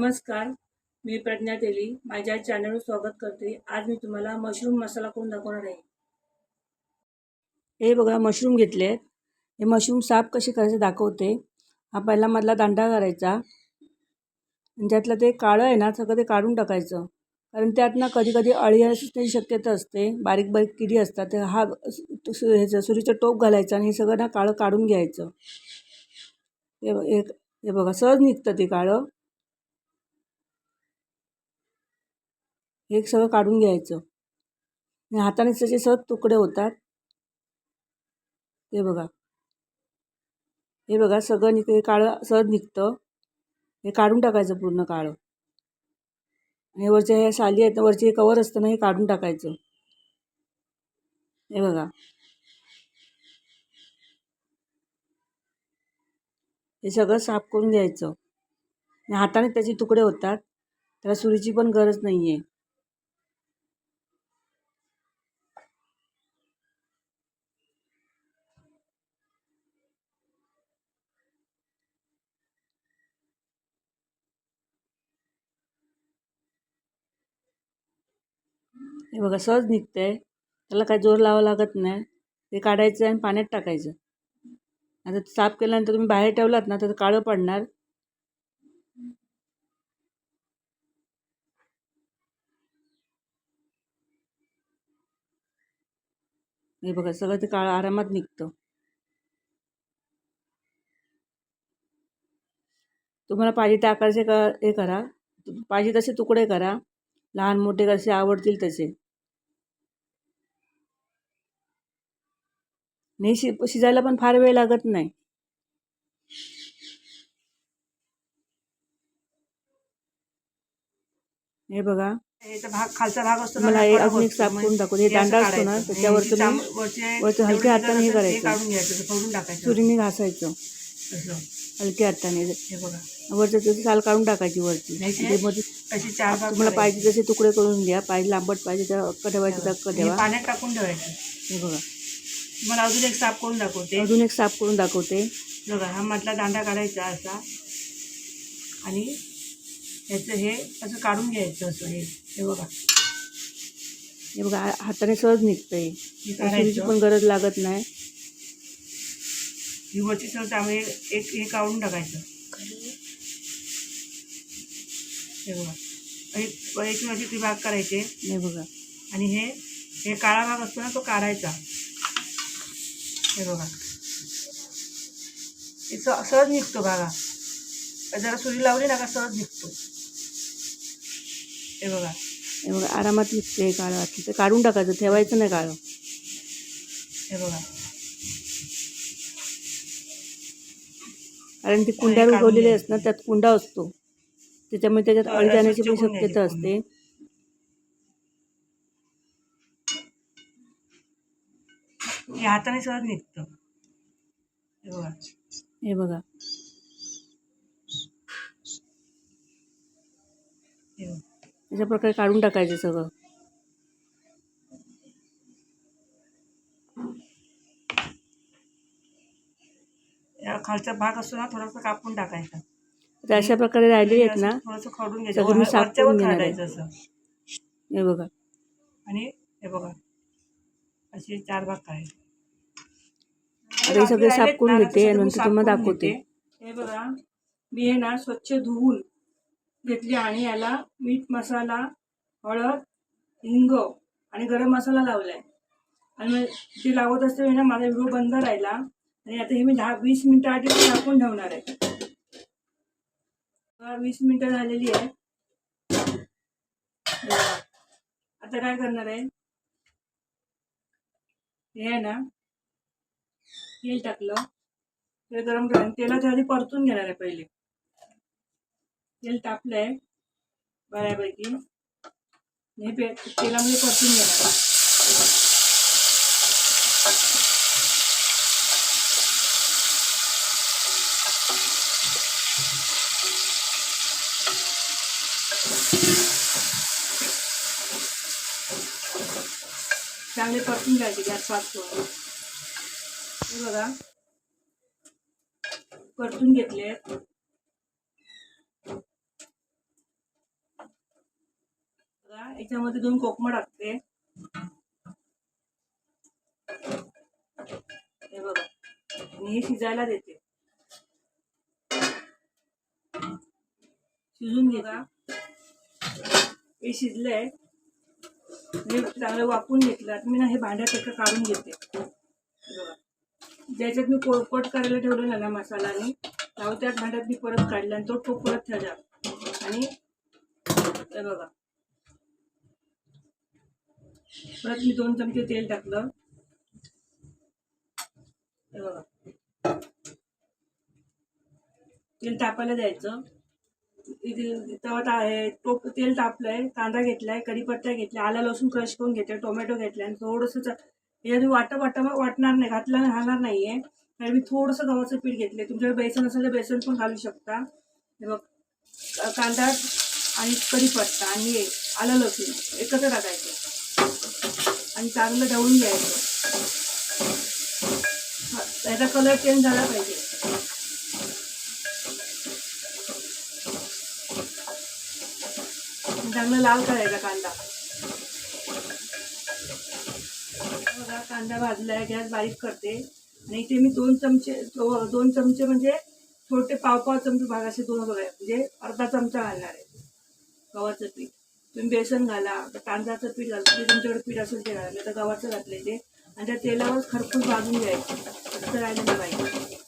नमस्कार मी प्रज्ञा तेली. माझ्या चॅनलवर स्वागत करते. आज मी तुम्हाला मशरूम मसाला करून दाखवणार आहे? हे बघा मशरूम घेतले आहेत हे मशरूम साफ कसे करायचे दाखवते. हा पहिला मधला दांडा करायचा. आणि ते काळं आहे ना सगळं ते काढून टाकायचं. कारण त्यात ना कधी कधी अळी असण्याची शक्यता असते. बारीक बारीक किडी असतात. ते हा सु- ह्याचं सुरीचं टोप घालायचं आणि हे सगळं ना काळं काढून घ्यायचं. हे हे बघा सहज निघतं ते काळं. हे सगळं काढून घ्यायचं. हाताने त्याचे सहज तुकडे होतात. हे बघा. हे बघा सगळं निघ हे काळं सहज निघतं. हे काढून टाकायचं पूर्ण काळं. आणि वरच्या ह्या साली आहेत वरचे हे कवर असतं ना हे काढून टाकायचं. हे बघा. हे सगळं साफ करून घ्यायचं. आणि हाताने त्याचे तुकडे होतात. त्याला सुरीची पण गरज नाही आहे हे बघा सहज निघतंय. त्याला काय जोर लावा लागत नाही. ते काढायचं आणि पाण्यात टाकायचं. आता साफ केल्यानंतर तुम्ही बाहेर ठेवलात ना तर काळं पडणार. हे बघा सगळं ते काळं आरामात निघतं. तुम्हाला पाहिजे त्या आकारचे का हे करा. पाहिजे तसे तुकडे करा. लहान मोठे कसे आवडतील तसे नाही शि शिजायला पण फार वेळ लागत नाही हे बघा भाग खालचा भाग असतो मला ना, हे अजून एक. साफ करून दाखवते हे दांडा असतो ना. त्याच्यावर हे तुम्ही चाम- वरचे- वरचं हलक्या हाताने हे करायचं. काढून घ्यायचं सुरीने घासायचं. हलक्या हाताने हे बघा. वरचं त्याची साल काढून टाकायची वरची ते मध्ये चार भाग तुम्हाला करायचे. पाहिजे तसे तुकडे करून घ्या. पाहिजे लांबट पाहिजे त्या अक्क ठेवायचं तर अक्क हे ठेवा पाण्यात टाकून ठेवायचं. हे बघा. तुम्हाला अजून एक साफ करून दाखवते. अजून एक साफ करून दाखवते. बघा हा मधला दांडा काढायचा असा. आणि ह्याचं हे असं काढून घ्यायचं असं हे. हे बघा. हे बघा हाताने सहज निघतंय. हे काढायचं. पण गरज लागत नाही. ही वरची सर त्यामुळे एक हे काढून टाकायचं. हे बघा. एक एक ती भाग करायचे. हे बघा. आणि हे हे काळा भाग असतो ना तो काढायचा. हे बघा. हे स- सहज निघतो बघा जरा सुरी लावली ना का सहज निघतो. हे बघा. हे बघा आरामात निघते हे काळं. ते काढून टाकायचं ठेवायचं नाही काळं. हे बघा. कारण ती कुंड्या काढून उगवलेली घ्यायचं. असतात त्यात कुंडा असतो. त्याच्यामुळे त्याच्यात अळी जाण्याची पण शक्यता असते. हे हाताने सहज निघतं. हे बघा. अशा प्रकारे काढून टाकायचं सगळं. खालचा भाग असतो ना थोडासा कापून टाकायचा. तर अशा प्रकारे राहिली आहेत ना थोडंसं खडून घ्यायचं. सगळं मी साफ वरच्यावर करून घेणार आहे. काढायचं असं. हे बघा. आणि हे बघा. असे चार भाग आता हे सगळे साफ करून घेते आणि नंतर तुम्हाला दाखवते. हे बघा. मी हे ना स्वच्छ धुवून घेतली आणि याला मीठ मसाला हळद हिंग आणि गरम मसाला लावलाय. आणि मग ते लावत असताना ना माझा व्हिडिओ बंद राहिला. आणि आता हे म्हणजे मी दहा वीस मिनिटं आधी ते झाकून ठेवणार आहे. वीस मिनिटं झालेली आहे. आता काय करणार आहे? हे आहे ना तेल टाकलं. तेल गरम करून तेलाच्या आधी परतून घेणार आहे पहिले. तेल टाकलंय बऱ्यापैकी. हे पे तेलामध्ये परतून घेणार आहे. चांगले परतून घ्यायचे गॅस फास्ट हे बघा. परतून घेतले. बघा, याच्यामध्ये दोन कोकम टाकते. हे बघा. आणि हे शिजायला देते. शिजून घे का हे शिजलंय. मीठ चांगलं वापून घेतलं आता मी ना हे भांड्यात एका काढून घेते. ज्याच्यात मी कोळपट करायला ठेवलेला ना मसालानी त्यावर त्याच भांड्यात मी परत काढला आणि तो तो परत ठेवला. आणि हे बघा. परत मी दोन चमचे तेल टाकलं. बघा. तेल तापायला द्यायचं. इथे ता आहे टोप तेल तापलंय कांदा घेतलाय कढीपत्ता घेतलाय आला लसूण क्रश करून घेतलाय टोमॅटो घेतलाय. आणि थोडंसं याच्यात वाटप वाटप वाटणार नाही घातलं राहणार नाही आहे आणि मी थोडंसं गव्हाचं पीठ घेतलंय. तुमच्याकडे बेसन असेल तर बेसन पण घालू शकता. हे बघ कांदा आणि कढीपत्ता आणि हे आलं लसूण एकत्र टाकायचं. आणि चांगलं ढवळून घ्यायचं. याचा त्याचा कलर चेंज झाला पाहिजे आणि चांगला लाल करायचा कांदा. बघा कांदा भाजलाय गॅस बारीक करते. आणि इथे मी दोन चमचे दोन चमचे म्हणजे छोटे पाव पाव चमचे भागाचे असे दोन बघा म्हणजे अर्धा चमचा घालणार आहे. गव्हाचं पीठ. तुम्ही बेसन घाला तांदळाचं पीठ घाला जे तुमच्याकडे पीठ असेल ते घाला नाही तर गव्हाचं घातलं ते. आणि त्या तेलावर खरपूस भाजून घ्यायचं. असं राहिलं नाही. पाहिजे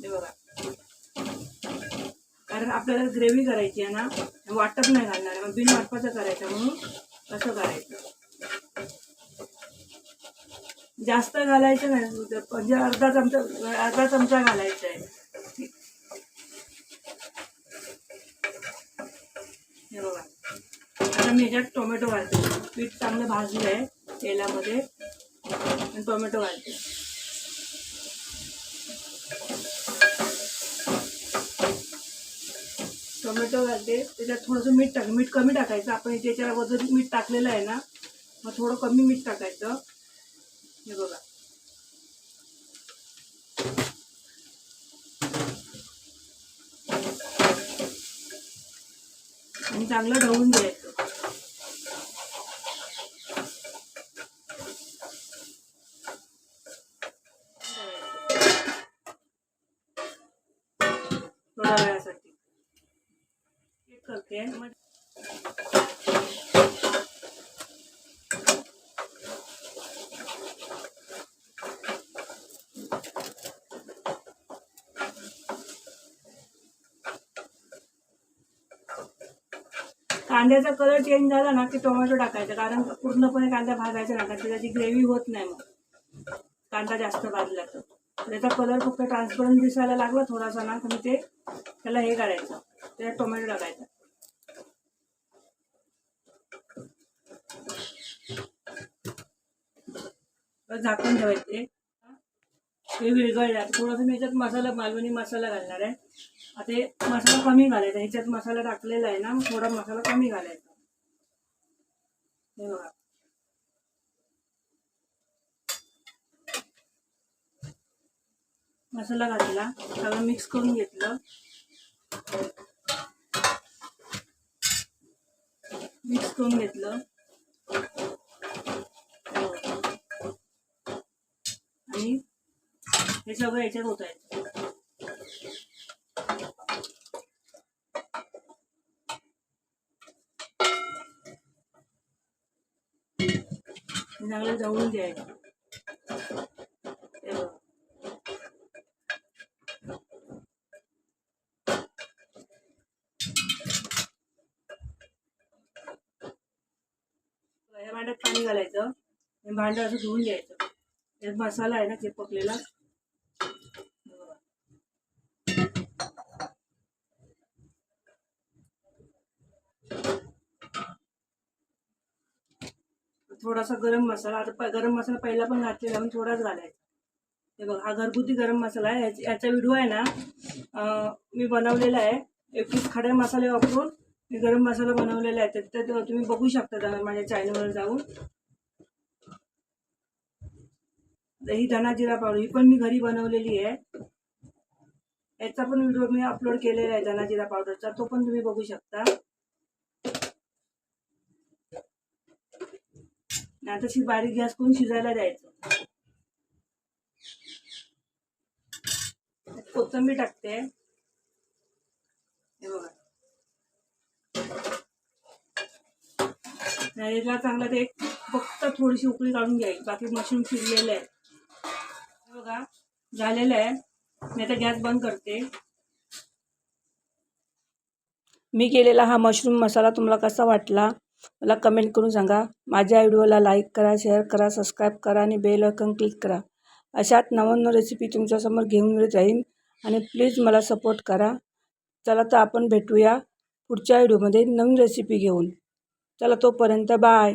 हे बघा कारण आपल्याला ग्रेव्ही करायची आहे ना वाटप नाही घालणार मग बिन वाटपाचं करायचं म्हणून असं करायचं. जास्त घालायचं नाही म्हणजे, म्हणजे अर्धा चमचा अर्धा चमचा घालायचा आहे. हे बघा. आता मी ह्याच्यात टोमॅटो घालते. पीठ चांगलं भाजलं आहे तेलामध्ये. आणि टोमॅटो घालते. टोमॅटो घालते. त्याच्यात थोडंसं मीठ टाक मीठ कमी टाकायचं. आपण त्याच्या वजन मीठ टाकलेलं आहे ना मग थोडं कमी मीठ टाकायचं. हे बघा. आणि चांगलं ढवून द्यायचं चेक कांद्याचा कलर चेंज झाला ना की टोमॅटो टाकायचा. कारण पूर्णपणे कांदा भाजायचा ना कारण त्याची ग्रेव्ही होत नाही मग. कांदा जास्त भाजला तर. त्याचा कलर फक्त ट्रान्सपरंट दिसायला लागला थोडासा ना तर ते त्याला हे करायचं. त्याच्यात टोमॅटो टाकायचा. झाकून ठेवायचे. हे विरघळल्या थोडंसं मी ह्याच्यात मसाला मालवणी मसाला घालणार आहे. आता हे मसाला कमी घालायचा. ह्याच्यात मसाला टाकलेला आहे ना थोडा मसाला कमी घालायचा. हे बघा. मसाला घातला. सगळं मिक्स करून घेतलं. मिक्स करून घेतलं हे बघा. आणि हे सगळं याच्यात आहे चांगलं जवळून द्यायचं हे भांड्यात पाणी घालायचं. आणि भांडं असं धुवून घ्यायचं. त्यात मसाला आहे ना चिपकलेला थोडासा गरम मसाला आता प- गरम मसाला पहिला पण घातलेला पण थोडाच घालायचा. हे बघ हा घरगुती गरम मसाला आहे. याचा व्हिडिओ आहे ना मी बनवलेला आहे. एकवीस खडे मसाले वापरून मी गरम मसाला बनवलेला आहे. तर तुम्ही बघू शकता माझ्या चॅनलवर जाऊन. दही ही धना जिरा पावडर ही पण मी घरी बनवलेली आहे. याचा पण व्हिडिओ मी अपलोड केलेला आहे धना जिरा पावडरचा. तो पण तुम्ही बघू शकता. आता तशी बारीक गॅस करून शिजायला द्यायचं. कोथंबीर कोथिंबीर टाकते. हे बघा. आणि चांगलं ते फक्त थोडीशी उकळी काढून घ्यायची. बाकी मशरूम शिजलेलं आहे. हे बघा. झालेलं आहे. मी आता गॅस बंद करते. मी केलेला हा मशरूम मसाला तुम्हाला कसा वाटला? मला कमेंट करून सांगा. माझ्या व्हिडिओला लाईक करा शेअर करा सबस्क्राईब करा आणि बेल आयकॉन क्लिक करा. अशात नव रेसिपी तुमच्यासमोर घेऊन येत राहीन आणि प्लीज मला सपोर्ट करा. चला तर आपण भेटूया पुढच्या व्हिडिओमध्ये नवीन रेसिपी घेऊन. चला तोपर्यंत बाय